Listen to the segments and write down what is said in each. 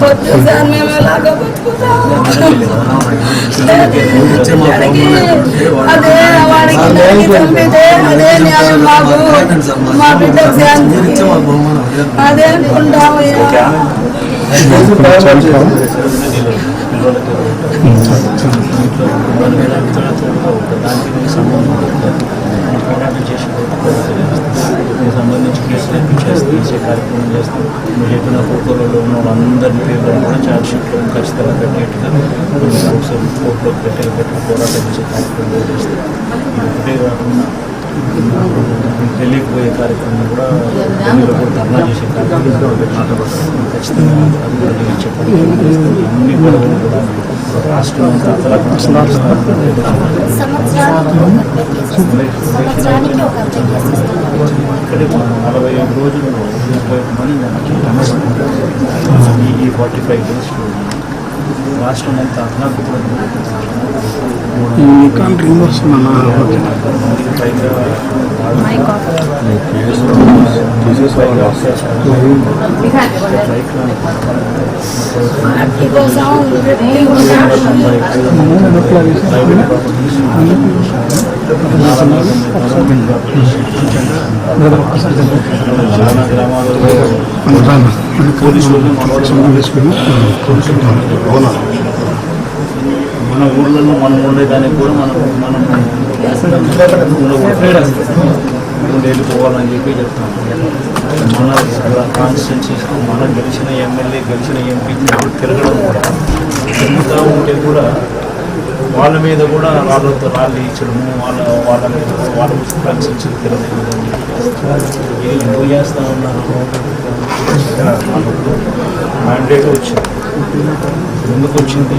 పొద్దు సార్ మేము ఎలాగ బతుకుతాము అడిగి అదే వాడికి నరికి చంపితే అదే న్యాయం మాకు మా బిడ్డ శాంతి అదే అనుకుంటాము చేసే కార్యక్రమం చేస్తాం. మీరు చెప్పిన ఫోటోలలో ఉన్న వాళ్ళందరి పేర్లను కూడా ఛార్జ్ షీట్లో ఖచ్చితంగా పెట్టేట్టుగా మేము ఒకసారి కోర్టులో పెట్టే పెట్టిన పోరాటం చేసే కార్యక్రమం చేస్తాం. ఇది ఒకటే కాకుండా వెళ్ళిపోయే కార్యక్రమం కూడా ఢిల్లీలో కూడా ధర్నా చేసే కార్యక్రమం ఖచ్చితంగా చెప్పండి అన్ని కూడా రాష్ట్రం అంతా నలభై ఐదు రోజులు ముప్పై మంది ఈ- ఫార్టీ ఫైవ్ డేస్లో రాష్ట్రం అంతా అతలాకుతలం ఈ కంట్రీ వస్తుందన్న మందికి మన ఊళ్ళలో మనం ఉండేదానికి కూడా మనం మనం ఉండి వెళ్ళిపోవాలని చెప్పి చెప్తాం మన కాన్స్టిట్యున్సీస్ మనం గెలిచిన ఎమ్మెల్యే గెలిచిన ఎంపీ తిరగడం కూడా తిరుగుతూ ఉంటే కూడా వాళ్ళ మీద కూడా రాళ్ళతో రాళ్ళు ఇచ్చడము వాళ్ళ వాళ్ళ మీద వాళ్ళ కాన్స్టిట్యున్సీ తిరగడం ఎందుకు ఉన్నారు? మ్యాండేట్ వచ్చింది. ఎందుకు వచ్చింది?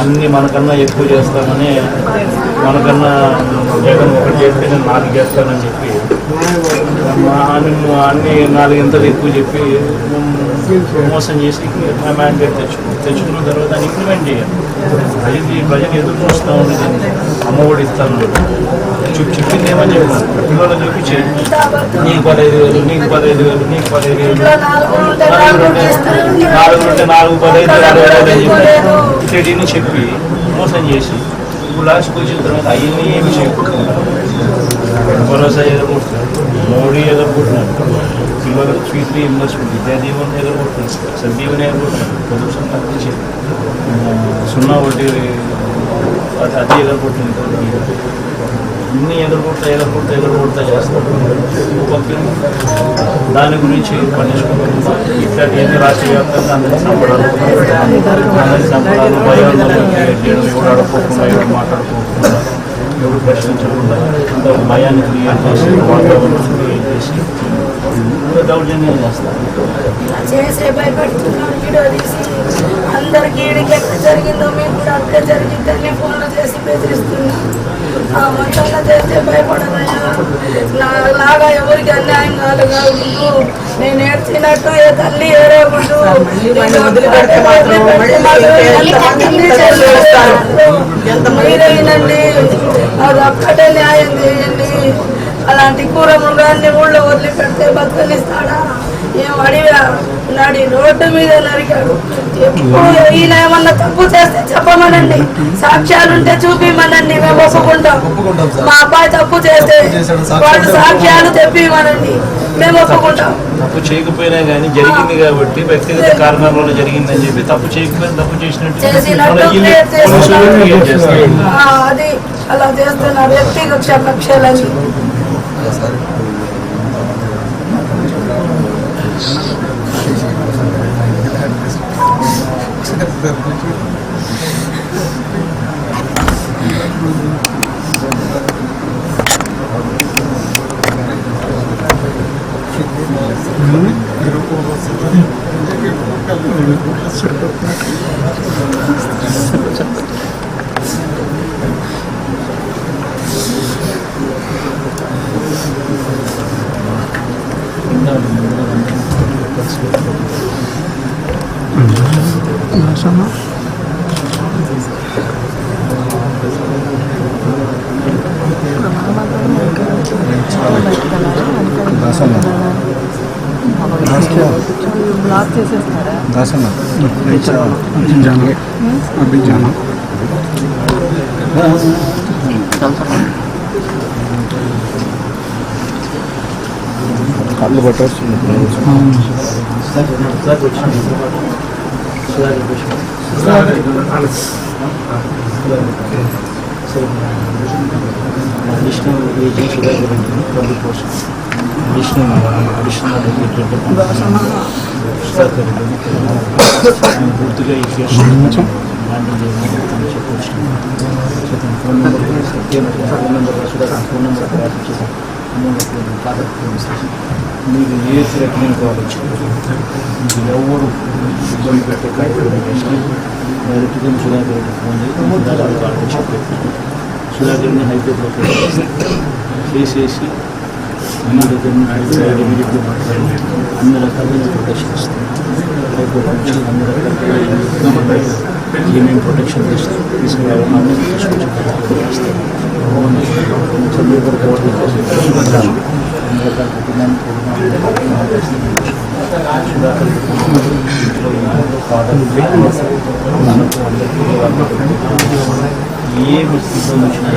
అన్నీ మనకన్నా ఎక్కువ చేస్తామని మనకన్నా జగన్ ఒకటి చేస్తే నేను నాలుగు చేస్తానని చెప్పి అన్ని నాలుగింతలు ఎక్కువ చెప్పి మోసం చేసి మ్యాండేట్ తెచ్చుకున్నాను తెచ్చుకున్న తర్వాత దాన్ని ఇంప్లిమెంట్ చేయాలి. ప్రజలు ప్రజలు ఎదురు చూస్తూ ఉన్నది? అమ్మఒడి ఇస్తాను చెప్పి చెప్పింది ఏమని చెప్పాను పిల్లలు చెప్పి చేయి. నీకు పదహైదు వేలు నీకు పదహైదు వేలు నీకు పదహైదు వేలు. నాలుగు ఉంటే నాలుగు పదహైదు వేలు అరవై వేలు అని చెప్పి ఇట్లని చెప్పి మోసం చేసి ఇప్పుడు లాస్ట్కి వచ్చిన తర్వాత అవన్నీ ఏమి చేయకుండా. భరోసా ఎదుర్కొంటున్నారు మోడీ ఎదుర్కొంటున్నారు పిల్లలకు ఫీజు రీఇంబర్స్మెంట్ విద్యా దీవెన ఎదుర్కొంటున్నారు సందీవన ఎదుర్కొంటున్నారు పొదుపు సంబంధించి సున్నా వడ్డీ అది ఎగరగొట్టింది ఇన్ని అన్ని ఎదుర్కొంటా ఎగరగొడతా ఎదుర్కొంటా చేస్తారు పక్కన దాని గురించి పట్టించుకోకుండా ఇట్లాంటి ఎన్ని రాష్ట్ర వ్యాప్తంగా అందరి సంపడాలు అందరి సంపడాలు భయాలు క్రియేట్ చేయడం ఎవరు ఆడుకోకుండా ఎవరు మాట్లాడుకోకుండా ఎవరు ప్రశ్నించకుండా అంత భయాన్ని క్రియేట్ చేసి వాతావరణం క్రియేట్ చేసి చేసే భయపెడుతున్నాం వీడియో తీసి అందరికి ఈడికి ఎక్కడ జరిగిందో మీకు కూడా అట్లా జరిగిందని ఫోన్లు చేసి బెదిరిస్తున్నా ఆ మొత్తంగా చేస్తే భయపడదయ్యా నా లాగా ఎవరికి అన్యాయం కాదు కాదు నేను ఏడ్చినట్టు ఏ తల్లి ఏడవకూడదు మీరే వినండి అది ఒక్కటే న్యాయం చేయండి అలాంటి కూర మృగాన్ని ఊళ్ళో వదిలిపెడితే బతుకనిస్తాడా ఏం అడిగా నడి రోడ్డు మీద నరికాడు. ఎప్పుడు ఈయన ఏమన్నా తప్పు చేస్తే చెప్పమనండి. సాక్ష్యాలు ఉంటే చూపిమనండి. మేము ఒప్పుకుంటాం. మా అబ్బాయి తప్పు చేస్తే వాళ్ళు సాక్ష్యాలు తెప్పిమనండి. మేము ఒప్పుకుంటాం. తప్పు చేయకపోయినా కానీ జరిగింది కాబట్టి వ్యక్తిగత కారణాల వల్ల జరిగిందని చెప్పి తప్పు చేయకపోయినా తప్పు చేసినట్టు చేసినట్టు మళ్ళీ వీళ్ళు క్రియేట్ పోలీసులు sir sama Dasamma block చేసేస్తారా దాసమ్మ జాను అబ్బి జాను కళ్ళు పట్టవచ్చు It's not unless okay. So additional agents should have been for the portion. Additional additional పూర్తిగా ఈ ఫేషన్ అని చెప్పొచ్చు phone number phone number phone number తయారు చేశాను మీకు ఏ థ్రెట్నింగ్ కావచ్చు మీకు ఎవరు ఇబ్బంది పెట్టే కార్యక్రమం చేసి డైరెక్ట్గా సుధాకర్ రెడ్డి ఫోన్ చేసి సుధాకర్ గారికి చెప్పి సుధాకర్ని హైకోర్టులో చేసేసి అన్ని దగ్గర నుంచి ఇమీడియట్గా మాట్లాడి అన్ని రకాలుగా ప్రొటెక్షన్ ఇస్తాం హైకోర్టు నుంచి అన్ని రకాలుగా ఏమేమి ప్రొటెక్షన్ ఇస్తాం తీసుకురావాలి అన్ని తీసుకొచ్చి చేస్తాం చంద్రబాబు కోర్టు అన్ని ఏ వచ్చినా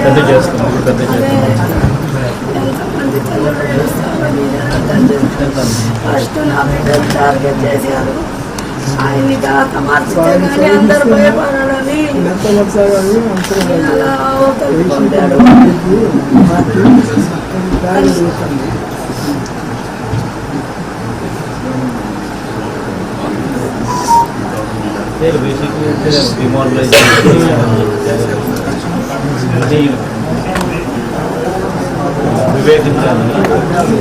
పెద్ద చేస్తాం పెద్ద ఫస్ట్ నా బిడ్డలు టార్గెట్ చేశారు ఆయన్ని తాత మార్చితే కానీ అందరు భయపడాలని అలా అవతలు పంపాడు బేసిక్గా డిమారలైజ్ అది వివేకించాలి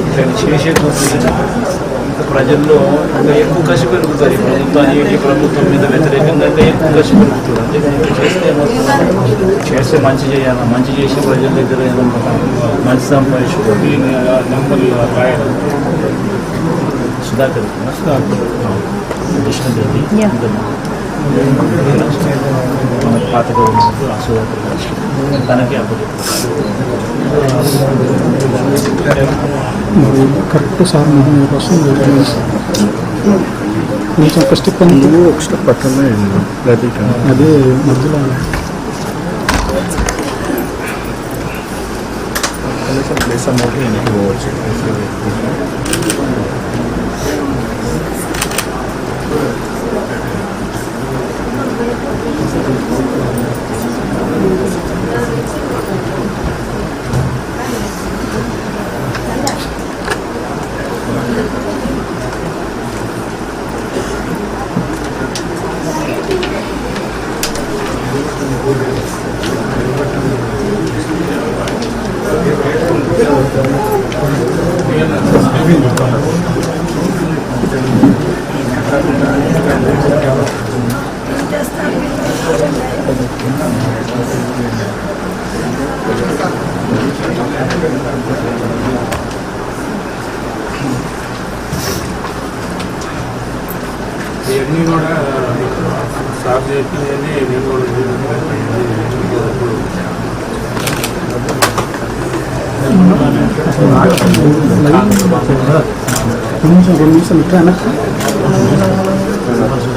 దాన్ని చేసే కొద్దీ ఇంకా ప్రజల్లో ఇంకా ఎక్కువ కసి పెరుగుతుంది ఈ ప్రభుత్వాన్ని ఈ ప్రభుత్వం మీద వ్యతిరేకంగా ఇంకా ఎక్కువ కసి పెరుగుతుంది అంటే దీన్ని చేస్తే ఏమవుతుంది? చేస్తే మంచి చేయాలి మంచి చేసి ప్రజల దగ్గర ఏదన్నా మంచి సంపాదించుకోవాలి నెంబర్లు రాయడం సుధాకర్ సుధాకర్ కృష్ణ రెడ్డి మన పాత గవర్నమెంట్ తనకి మరి కరెక్ట్ సార్ మొహం కోసం కొంచెం ఒక స్టెప్ అంటే ఒక స్టెప్ పక్కనే అదే మధ్యలో. ప్లేస్ అమౌంట్ వెనక్కి పోవచ్చు ఇవన్నీ కూడా సార్ చెప్పిందని నేను కూడా కొంచెం రెండు నిమిషాలు ఇట్లా వెనక్కి.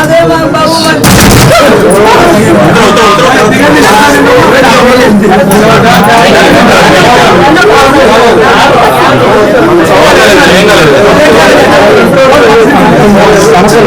అదే బాబు సమస్య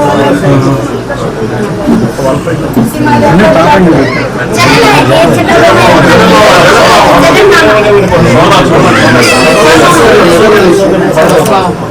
జగన్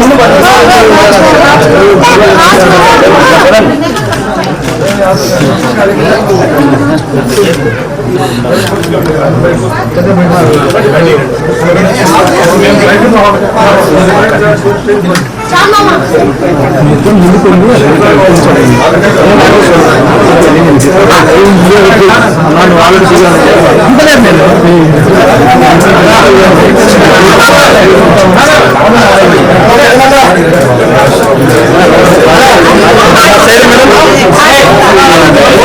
முன்னு ನಾನು ಆಲ್ರೆಡಿ ಸಿಗೋಣ Yeah.